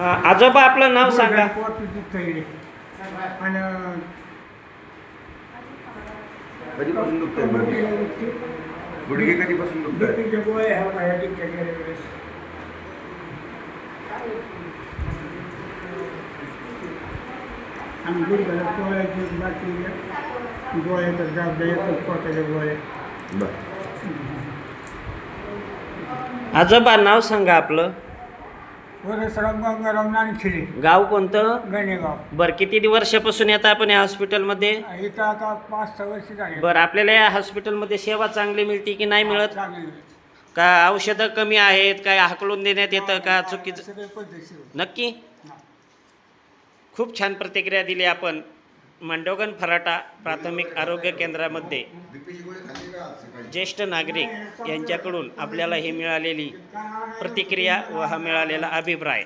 आजोबा आपलं नाव सांगा. गुडघे कधीपासून आजोबा नाव सांगा आपलं. गाव कोणतं? गणेगाव. बरं किती वर्षापासून येतं आपण या हॉस्पिटलमध्ये? इथं आता पाच सहा वर्ष झाले. बरं आपल्याला या हॉस्पिटलमध्ये सेवा चांगली मिळते की नाही मिळत? चांगली का औषधं कमी आहेत? काय हाकलून देण्यात येतं का? चुकीचं? सगळे पद्धतशीर नक्की? खूप छान प्रतिक्रिया दिली आपण. मंडोगन फराटा प्राथमिक आरोग्य केंद्रामध्ये ज्येष्ठ नागरिक यांच्याकडून आपल्याला ही मिळालेली. प्रतिक्रिया व हा मिळालेला अभिप्राय.